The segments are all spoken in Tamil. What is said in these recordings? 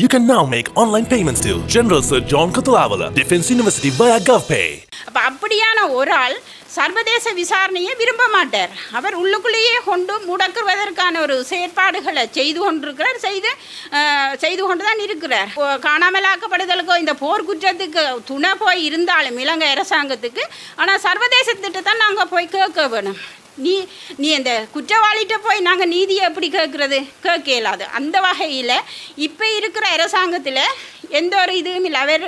You can now make online payments to General Sir John Kutulavala, Defense University via GovPay. அப்போ அப்படியான ஒரு ஆள் சர்வதேச விசாரணையை விரும்ப மாட்டார். அவர் உள்ளுக்குள்ளேயே கொண்டு முடக்குவதற்கான ஒரு செயற்பாடுகளை செய்து கொண்டிருக்கிறார். செய்து செய்து கொண்டு தான் இருக்கிறார் காணாமலாக்கப்படுதலுக்கோ இந்த போர் குற்றத்துக்கு துணை போய் இருந்தாலும் இலங்கை அரசாங்கத்துக்கு. ஆனால் சர்வதேச திட்டத்தை நாங்கள் போய் கேட்க வேணும். நீ நீ அந்த குற்றவாளிகிட்ட போய் நாங்கள் நீதியை எப்படி கேட்குறது? கேட்க இயலாது அந்த வகையில் இப்போ இருக்கிற அரசாங்கத்தில் எந்த ஒரு இதுவும் இல்லை. அவர்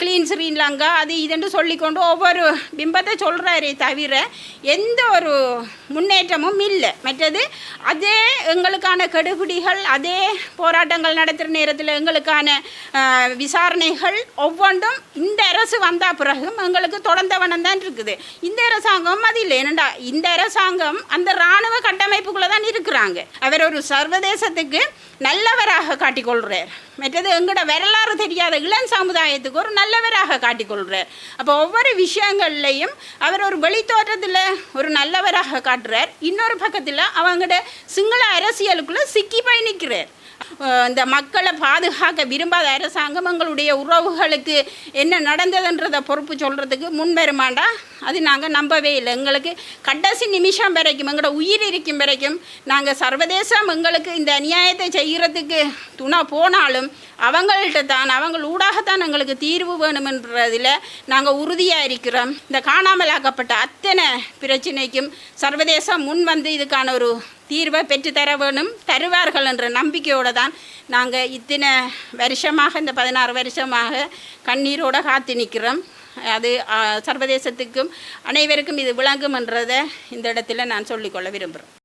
க்ளீன் ஸ்ரீலங்கா அது இதுன்னு சொல்லிக்கொண்டு ஒவ்வொரு பிம்பத்தை சொல்கிறாரே தவிர எந்த ஒரு முன்னேற்றமும் இல்லை. மற்றது அதே எங்களுக்கான கெடுபிடிகள் அதே போராட்டங்கள் நடத்துகிற நேரத்தில் எங்களுக்கான விசாரணைகள் ஒவ்வொன்றும் இந்த அரசு வந்த பிறகும் எங்களுக்கு தொடர்ந்தவனம் தான் இருக்குது. இந்த அரசாங்கம் அது இல்லை. என்னடா இந்த அரசு அரசாங்கம் அந்த இராணுவ கட்டமைப்புக்குள்ளே தான் இருக்கிறாங்க. அவர் ஒரு சர்வதேசத்துக்கு நல்லவராக காட்டிக்கொள்கிறார் மற்றது எங்களோட வரலாறு தெரியாத இளம் சமுதாயத்துக்கு ஒரு நல்லவராக காட்டிக்கொள்கிறார் அப்போ ஒவ்வொரு விஷயங்கள்லையும் அவர் ஒரு வெளித்தோற்றத்தில் ஒரு நல்லவராக காட்டுறார். இன்னொரு பக்கத்தில் அவங்களோட சிங்கள அரசியலுக்குள்ளே சிக்கி போய் நிற்கிறார் இந்த மக்களை பாதுகாக்க விரும்பாத அரசாங்கம் எங்களுடைய உறவுகளுக்கு என்ன நடந்ததுன்றதை பொறுப்பு சொல்கிறதுக்கு முன் வருமாண்டா அது நாங்கள் நம்பவே இல்லை. எங்களுக்கு கடைசி நிமிஷம் வரைக்கும் எங்களோட உயிர் இருக்கும் வரைக்கும் நாங்கள் சர்வதேசம் எங்களுக்கு இந்த அநியாயத்தை செய்கிறதுக்கு துணை போனாலும் அவங்கள்ட்ட தான் அவங்க ஊடாகத்தான் எங்களுக்கு தீர்வு வேணுமென்றதில் நாங்கள் உறுதியாக இருக்கிறோம். இந்த காணாமலாக்கப்பட்ட அத்தனை பிரச்சனைக்கும் சர்வதேசம் முன் வந்து இதுக்கான ஒரு தீர்வை பெற்றுத்தர வேணும் தருவார்கள் என்ற நம்பிக்கையோடு தான் நாங்கள் இத்தனை வருஷமாக இந்த பதினாறு வருஷமாக கண்ணீரோடு காத்து நிற்கிறோம் அது சர்வதேசத்துக்கும் அனைவருக்கும் இது விளங்கும் என்றதை இந்த இடத்துல நான் சொல்லிக்கொள்ள விரும்புகிறேன்